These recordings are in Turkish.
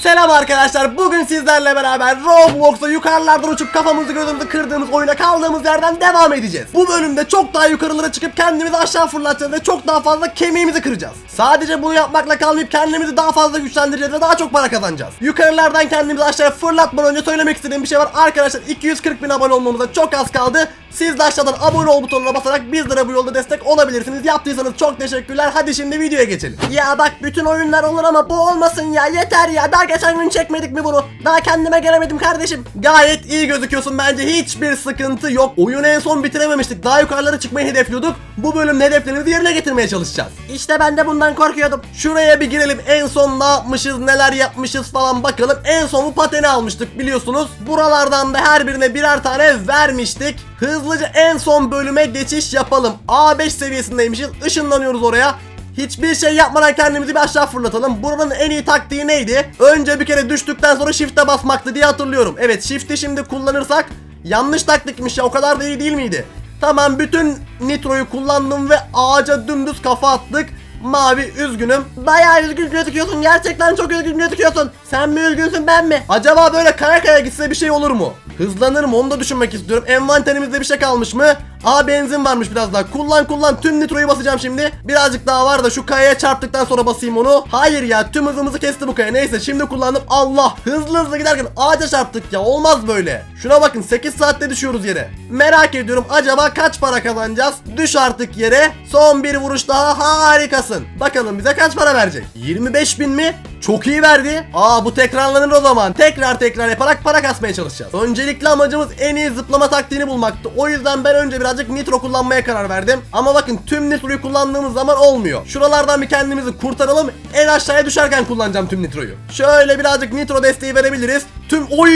Selam arkadaşlar. Bugün sizlerle beraber Roblox'ta yukarılardan uçup kafamızı gözümüzü kırdığımız oyuna kaldığımız yerden devam edeceğiz. Bu bölümde çok daha yukarılara çıkıp kendimizi aşağı fırlatacağız ve çok daha fazla kemiğimizi kıracağız. Sadece bunu yapmakla kalmayıp kendimizi daha fazla güçlendireceğiz ve daha çok para kazanacağız. Yukarılardan kendimizi aşağıya fırlatmadan önce söylemek istediğim bir şey var. Arkadaşlar 240 bin abone olmamıza çok az kaldı. Siz de aşağıdan abone ol butonuna basarak bizlere bu yolda destek olabilirsiniz. Yaptıysanız çok teşekkürler. Hadi şimdi videoya geçelim. Ya bak bütün oyunlar olur ama bu olmasın ya. Yeter ya. Daha geçen gün çekmedik mi bunu? Daha kendime gelemedim kardeşim. Gayet iyi gözüküyorsun bence. Hiçbir sıkıntı yok. Oyunu en son bitirememiştik. Daha yukarılara çıkmayı hedefliyorduk. Bu bölüm hedeflerimizi yerine getirmeye çalışacağız. İşte ben de bundan korkuyordum. Şuraya bir girelim. En son ne yapmışız, neler yapmışız falan bakalım. En son bu pateni almıştık biliyorsunuz. Buralardan da her birine birer tane vermiştik. Hızlıca en son bölüme geçiş yapalım. A5 seviyesindeymişiz. Işınlanıyoruz oraya. Hiçbir şey yapmadan kendimizi bir aşağı fırlatalım. Buranın en iyi taktiği neydi? Önce bir kere düştükten sonra shift'e basmaktı diye hatırlıyorum. Evet shift'i şimdi kullanırsak yanlış taktikmiş ya o kadar da iyi değil miydi? Tamam bütün nitroyu kullandım ve ağaca dümdüz kafa attık. Mavi üzgünüm. Bayağı üzgün gözüküyorsun. Gerçekten çok üzgün gözüküyorsun. Sen mi üzgünsün ben mi? Acaba böyle kaya kaya gitse bir şey olur mu? Hızlanır mı onu da düşünmek istiyorum. Envanterimizde bir şey kalmış mı? Aa benzin varmış biraz daha. Kullan kullan tüm nitroyu basacağım şimdi. Birazcık daha var da şu kayaya çarptıktan sonra basayım onu. Hayır ya tüm hızımızı kesti bu kaya. Neyse şimdi kullandım. Allah hızlı hızlı giderken ağaca çarptık ya. Olmaz böyle. Şuna bakın 8 saatte düşüyoruz yere. Merak ediyorum acaba kaç para kazanacağız? Düş artık yere. Son bir vuruş daha harikasın. Bakalım bize kaç para verecek? 25 bin mi? Çok iyi verdi. Aa bu tekrarlanır o zaman. Tekrar tekrar yaparak para kasmaya çalışacağız. Öncelikli amacımız en iyi zıplama taktiğini bulmaktı. O yüzden ben önce birazcık nitro kullanmaya karar verdim. Ama bakın tüm nitroyu kullandığımız zaman olmuyor. Şuralardan bir kendimizi kurtaralım. En aşağıya düşerken kullanacağım tüm nitroyu. Şöyle birazcık nitro desteği verebiliriz. Tüm oy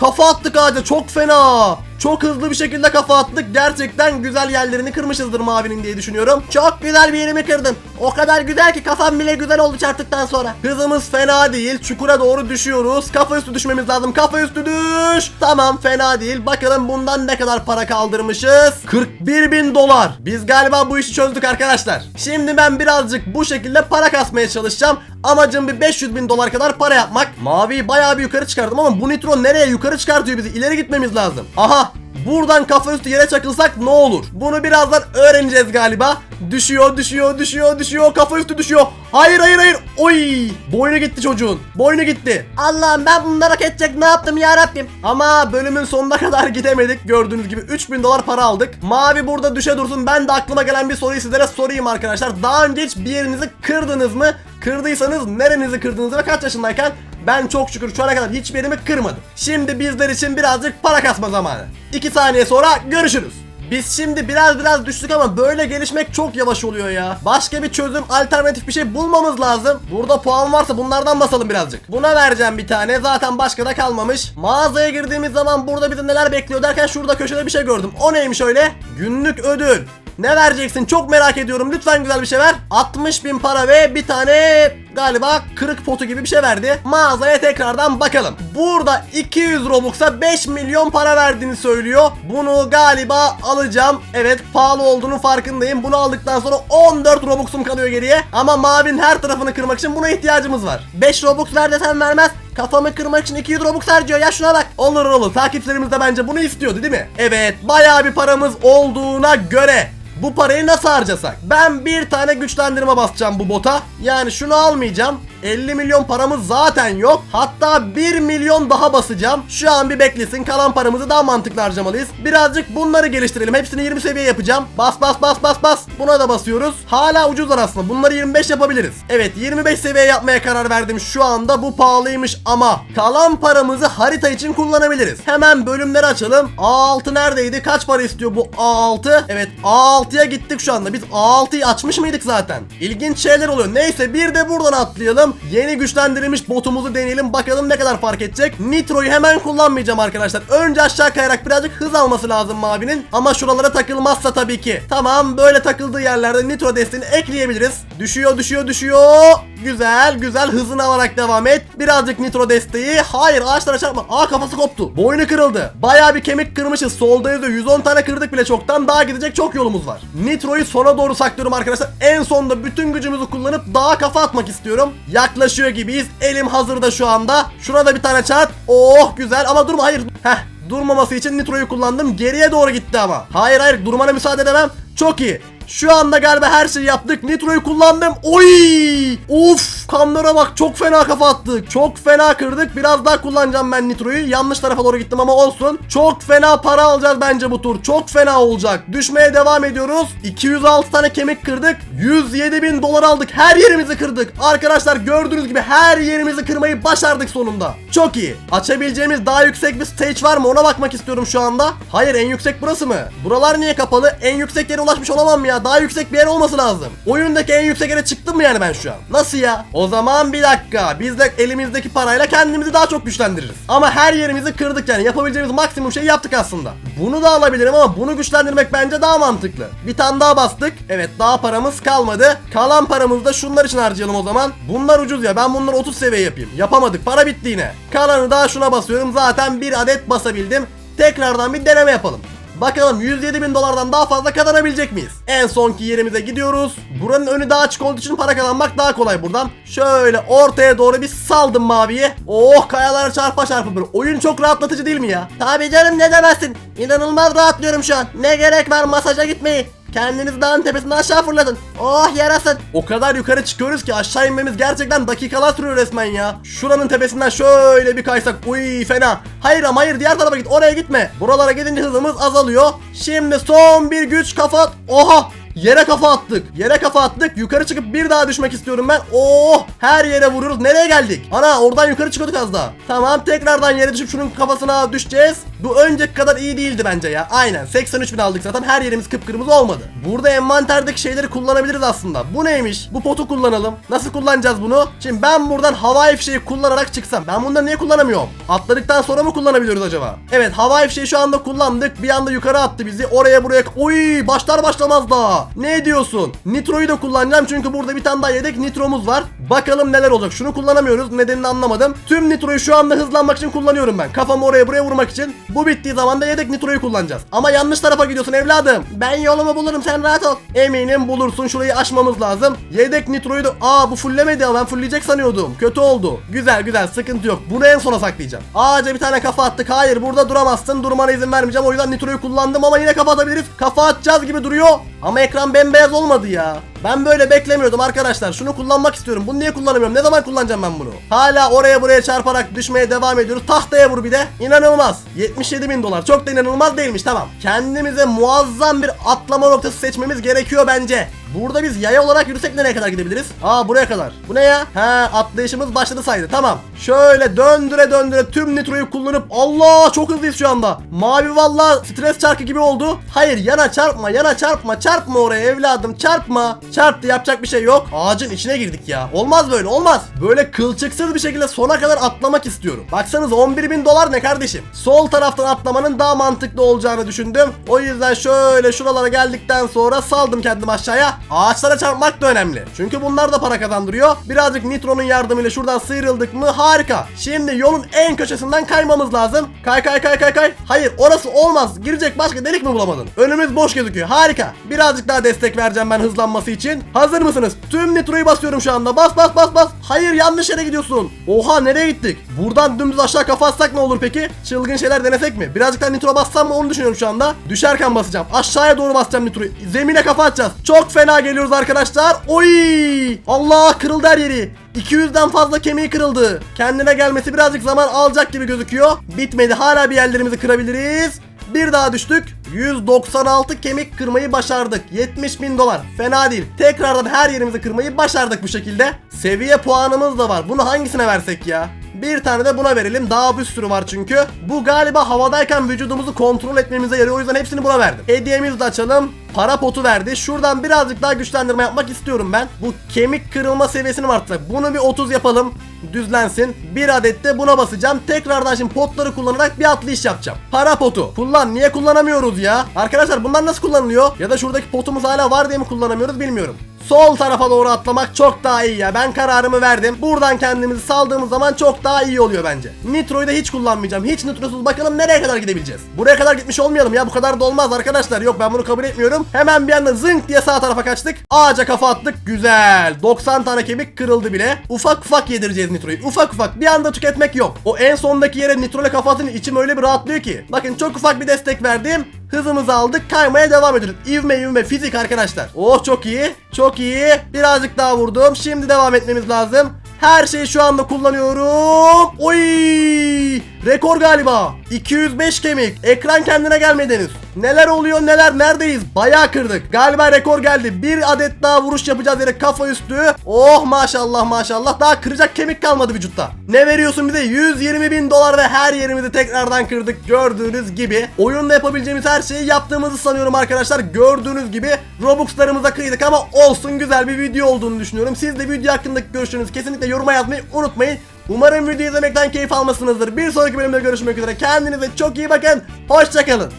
kafa attık ağaca çok fena. Çok hızlı bir şekilde kafa attık. Gerçekten güzel yerlerini kırmışızdır mavinin diye düşünüyorum. Çok güzel bir yerimi kırdım. O kadar güzel ki kafam bile güzel oldu çarptıktan sonra. Hızımız fena değil. Çukura doğru düşüyoruz. Kafa üstü düşmemiz lazım. Kafa üstü düş. Tamam fena değil. Bakalım bundan ne kadar para kaldırmışız. 41 bin dolar. Biz galiba bu işi çözdük arkadaşlar. Şimdi ben birazcık bu şekilde para kasmaya çalışacağım. Amacım bir 500 bin dolar kadar para yapmak. Maviyi bayağı bir yukarı çıkardım ama bu nitro nereye yukarı çıkartıyor bizi? İleri gitmemiz lazım. Aha Buradan kafa üstü yere çakılsak ne olur? Bunu birazdan öğreneceğiz galiba. Düşüyor, düşüyor, düşüyor, düşüyor. Kafa üstü düşüyor. Hayır, hayır, hayır. Oy! Boynu gitti çocuğun. Boynu gitti. Allah'ım ben bunları hak edecek ne yaptım ya Rabbim? Ama bölümün sonuna kadar gidemedik. Gördüğünüz gibi 3000 dolar para aldık. Mavi burada düşe dursun. Ben de aklıma gelen bir soruyu sizlere sorayım arkadaşlar. Daha önce hiç bir yerinizi kırdınız mı? Kırdıysanız nerenizi kırdınız ve kaç yaşındayken? Ben çok şükür şu ana kadar hiçbir yerimi kırmadım. Şimdi bizler için birazcık para kasma zamanı. 2 saniye sonra görüşürüz. Biz şimdi biraz biraz düştük ama böyle gelişmek çok yavaş oluyor ya. Başka bir çözüm, alternatif bir şey bulmamız lazım. Burada puan varsa bunlardan basalım birazcık. Buna vereceğim bir tane. Zaten başka da kalmamış. Mağazaya girdiğimiz zaman burada bizi neler bekliyor derken şurada köşede bir şey gördüm. O neymiş öyle? Günlük ödül. Ne vereceksin? Çok merak ediyorum. Lütfen güzel bir şey ver. 60 bin para ve bir tane galiba kırık potu gibi bir şey verdi. Mağazaya tekrardan bakalım. Burada 200 Robux'a 5 milyon para verdiğini söylüyor. Bunu galiba alacağım. Evet pahalı olduğunu farkındayım. Bunu aldıktan sonra 14 Robux'um kalıyor geriye. Ama mavinin her tarafını kırmak için buna ihtiyacımız var. 5 Robux ver desem vermez. Kafamı kırmak için 200 Robux harcıyor ya şuna bak. Olur olur takipçilerimiz de bence bunu istiyordu değil mi? Evet bayağı bir paramız olduğuna göre bu parayı nasıl harcasak? Ben bir tane güçlendirme basacağım bu bota. Yani şunu almayacağım. 50 milyon paramız zaten yok. Hatta 1 milyon daha basacağım. Şu an bir beklesin. Kalan paramızı daha mantıklı harcamalıyız. Birazcık bunları geliştirelim. Hepsini 20 seviye yapacağım. Bas bas bas bas bas. Buna da basıyoruz. Hala ucuzlar aslında. Bunları 25 yapabiliriz. Evet 25 seviye yapmaya karar verdim. Şu anda bu pahalıymış ama kalan paramızı harita için kullanabiliriz. Hemen bölümleri açalım. A6 neredeydi? Kaç para istiyor bu A6? Evet A6'ya gittik şu anda. Biz A6'yı açmış mıydık zaten? İlginç şeyler oluyor. Neyse bir de buradan atlayalım. Yeni güçlendirilmiş botumuzu deneyelim. Bakalım ne kadar fark edecek. Nitro'yu hemen kullanmayacağım arkadaşlar. Önce aşağı kayarak birazcık hız alması lazım mavinin. Ama şuralara takılmazsa tabii ki. Tamam böyle takıldığı yerlerde nitro desteğini ekleyebiliriz. Düşüyor düşüyor düşüyor. Güzel güzel hızını alarak devam et. Birazcık nitro desteği. Hayır ağaçlara çarpma. Aa kafası koptu. Boynu kırıldı. Bayağı bir kemik kırmışız. Solda yüzde 110 tane kırdık bile çoktan. Daha gidecek çok yolumuz var. Nitroyu sona doğru saklıyorum arkadaşlar. En sonda bütün gücümüzü kullanıp dağa kafa atmak istiyorum. Yaklaşıyor gibiyiz. Elim hazırda şu anda. Şuna da bir tane çarp. Oh güzel ama durma hayır. Heh durmaması için nitroyu kullandım. Geriye doğru gitti ama. Hayır hayır durmana müsaade edemem. Çok iyi. Şu anda galiba her şeyi yaptık. Nitro'yu kullandım. Oy! Of! Kanlara bak. Çok fena kafa attık. Çok fena kırdık. Biraz daha kullanacağım ben Nitro'yu. Yanlış tarafa doğru gittim ama olsun. Çok fena para alacağız bence bu tur. Çok fena olacak. Düşmeye devam ediyoruz. 206 tane kemik kırdık. 107 bin dolar aldık. Her yerimizi kırdık. Arkadaşlar gördüğünüz gibi her yerimizi kırmayı başardık sonunda. Çok iyi. Açabileceğimiz daha yüksek bir stage var mı? Ona bakmak istiyorum şu anda. Hayır en yüksek burası mı? Buralar niye kapalı? En yüksek yere ulaşmış olamam ya? Daha yüksek bir yer olması lazım. Oyundaki en yüksek yere çıktım mı yani ben şu an? Nasıl ya? O zaman bir dakika. Biz de elimizdeki parayla kendimizi daha çok güçlendiririz. Ama her yerimizi kırdık yani. Yapabileceğimiz maksimum şeyi yaptık aslında. Bunu da alabilirim ama bunu güçlendirmek bence daha mantıklı. Bir tane daha bastık. Evet daha paramız kalmadı. Kalan paramızı da şunlar için harcayalım o zaman. Bunlar ucuz ya. Ben bunları 30 seviye yapayım. Yapamadık. Para bitti yine. Kalanı daha şuna basıyorum. Zaten bir adet basabildim. Tekrardan bir deneme yapalım. Bakalım 107 bin dolardan daha fazla kazanabilecek miyiz? En sonki yerimize gidiyoruz. Buranın önü daha açık olduğu için para kazanmak daha kolay buradan. Şöyle ortaya doğru bir saldım maviye. Oh kayalar çarpa çarpa böyle. Oyun çok rahatlatıcı değil mi ya? Tabii canım ne demezsin. İnanılmaz rahatlıyorum şu an. Ne gerek var masaja gitmeyi? Kendinizi dağın tepesinden aşağı fırlatın. Oh yarasın. O kadar yukarı çıkıyoruz ki aşağı inmemiz gerçekten dakikalar sürüyor resmen ya. Şuranın tepesinden şöyle bir kaysak. Uy fena. Hayır ama hayır diğer tarafa git. Oraya gitme. Buralara gidince hızımız azalıyor. Şimdi son bir güç kafa. Oha. Yere kafa attık. Yere kafa attık. Yukarı çıkıp bir daha düşmek istiyorum ben. Oh! Her yere vuruyoruz. Nereye geldik? Ana oradan yukarı çıkıyorduk az daha. Tamam tekrardan yere düşüp şunun kafasına düşeceğiz. Bu önceki kadar iyi değildi bence ya. Aynen 83 bin aldık zaten. Her yerimiz kıpkırmızı olmadı. Burada envanterdeki şeyleri kullanabiliriz aslında. Bu neymiş? Bu potu kullanalım. Nasıl kullanacağız bunu? Şimdi ben buradan havai fişeği kullanarak çıksam. Ben bunları niye kullanamıyorum? Atladıktan sonra mı kullanabiliyoruz acaba? Evet havai fişeği şu anda kullandık. Bir anda yukarı attı bizi. Oraya buraya. Oy başlar başlamaz Ne diyorsun? Nitro'yu da kullanacağım çünkü burada bir tane daha yedek nitromuz var. Bakalım neler olacak. Şunu kullanamıyoruz. Nedenini anlamadım. Tüm nitroyu şu anda hızlanmak için kullanıyorum ben. Kafamı oraya buraya vurmak için. Bu bittiği zaman da yedek nitroyu kullanacağız. Ama yanlış tarafa gidiyorsun evladım. Ben yolumu bulurum sen rahat ol. Eminim bulursun. Şurayı aşmamız lazım. Yedek nitroyu da... Aa bu fullemedi ama ben fullleyecek sanıyordum. Kötü oldu. Güzel güzel sıkıntı yok. Bunu en sona saklayacağım. Ağaca bir tane kafa attık. Hayır burada duramazsın. Durmana izin vermeyeceğim. O yüzden nitroyu kullandım ama yine kafa atabiliriz. Kafa atacağız gibi duruyor. Ama ekran bembeyaz olmadı ya. Ben böyle beklemiyordum arkadaşlar. Şunu kullanmak istiyorum. Bunu niye kullanamıyorum? Ne zaman kullanacağım ben bunu? Hala oraya buraya çarparak düşmeye devam ediyoruz. Tahtaya vur bir de. İnanılmaz. 77 bin dolar. Çok da inanılmaz değilmiş tamam. Kendimize muazzam bir atlama noktası seçmemiz gerekiyor bence. Burada biz yaya olarak yürüsek nereye kadar gidebiliriz? Aa buraya kadar. Bu ne ya? He atlayışımız başladı saydı. Tamam. Şöyle döndüre döndüre tüm nitroyu kullanıp Allah çok hızlıyız şu anda. Mavi valla stres çarkı gibi oldu. Hayır yana çarpma yana çarpma çarpma oraya evladım çarpma. Çarptı yapacak bir şey yok. Ağacın içine girdik ya. Olmaz böyle olmaz. Böyle kılçıksız bir şekilde sona kadar atlamak istiyorum. Baksanıza 11 bin dolar ne kardeşim? Sol taraftan atlamanın daha mantıklı olacağını düşündüm. O yüzden şöyle şuralara geldikten sonra saldım kendimi aşağıya. Ağaçlara çarpmak da önemli. Çünkü bunlar da para kazandırıyor. Birazcık nitronun yardımıyla şuradan sıyrıldık mı harika. Şimdi yolun en köşesinden kaymamız lazım. Kay kay kay kay kay. Hayır orası olmaz. Girecek başka delik mi bulamadın? Önümüz boş gözüküyor. Harika. Birazcık daha destek vereceğim ben hızlanması için. Hazır mısınız? Tüm nitroyu basıyorum şu anda. Bas bas bas bas. Hayır yanlış yere gidiyorsun. Oha nereye gittik? Buradan dümdüz aşağı kafa atsak ne olur peki? Çılgın şeyler denesek mi? Birazcık daha nitro bassam mı onu düşünüyorum şu anda. Düşerken basacağım. Aşağıya doğru basacağım nitroyu. Zemine kafa atacağız. Çok fena geliyoruz arkadaşlar. Oy! Allah kırıldı her yeri. 200'den fazla kemiği kırıldı. Kendine gelmesi birazcık zaman alacak gibi gözüküyor. Bitmedi. Hala bir yerlerimizi kırabiliriz. Bir daha düştük. 196 kemik kırmayı başardık. 70 bin dolar. Fena değil. Tekrardan her yerimizi kırmayı başardık bu şekilde. Seviye puanımız da var. Bunu hangisine versek ya? Bir tane de buna verelim. Daha bir sürü var çünkü. Bu galiba havadayken vücudumuzu kontrol etmemize yarıyor. O yüzden hepsini buna verdim. Hediyemizi de açalım. Para potu verdi. Şuradan birazcık daha güçlendirme yapmak istiyorum ben. Bu kemik kırılma seviyesini mi arttırsak? Bunu bir 30 yapalım. Düzlensin. Bir adet de buna basacağım. Tekrardan şimdi potları kullanarak bir atlayış yapacağım. Para potu. Kullan. Niye kullanamıyoruz ya? Arkadaşlar bunlar nasıl kullanılıyor? Ya da şuradaki potumuz hala var diye mi kullanamıyoruz bilmiyorum. Sol tarafa doğru atlamak çok daha iyi ya. Ben kararımı verdim. Buradan kendimizi saldığımız zaman çok daha iyi oluyor bence. Nitro'yu da hiç kullanmayacağım. Hiç nitrosuz bakalım nereye kadar gidebileceğiz. Buraya kadar gitmiş olmayalım ya. Bu kadar da olmaz arkadaşlar. Yok ben bunu kabul etmiyorum. Hemen bir anda zınk diye sağ tarafa kaçtık. Ağaca kafa attık. Güzel. 90 tane kemik kırıldı bile. Ufak ufak yedireceğiz nitroyu. Ufak ufak. Bir anda tüketmek yok. O en sondaki yere nitro ile kafa atınca içim öyle bir rahatlıyor ki. Bakın çok ufak bir destek verdim. Hızımızı aldık. Kaymaya devam ediyoruz. İvme ivme fizik arkadaşlar. Oh çok iyi. Çok iyi. Birazcık daha vurdum. Şimdi devam etmemiz lazım. Her şeyi şu anda kullanıyorum. Oy! Rekor galiba. 205 kemik. Ekran kendine gelmedi henüz. Neler oluyor neler neredeyiz? Bayağı kırdık. Galiba rekor geldi. Bir adet daha vuruş yapacağız yere kafa üstü. Oh maşallah maşallah. Daha kıracak kemik kalmadı vücutta. Ne veriyorsun bize? 120 bin dolar ve her yerimizi tekrardan kırdık. Gördüğünüz gibi. Oyunda yapabileceğimiz her şeyi yaptığımızı sanıyorum arkadaşlar. Gördüğünüz gibi Robux'larımıza kıydık ama olsun güzel bir video olduğunu düşünüyorum. Siz de video hakkındaki görüşlerinizi kesinlikle yoruma yazmayı unutmayın. Umarım video izlemekten keyif almışsınızdır. Bir sonraki bölümde görüşmek üzere. Kendinize çok iyi bakın. Hoşçakalın.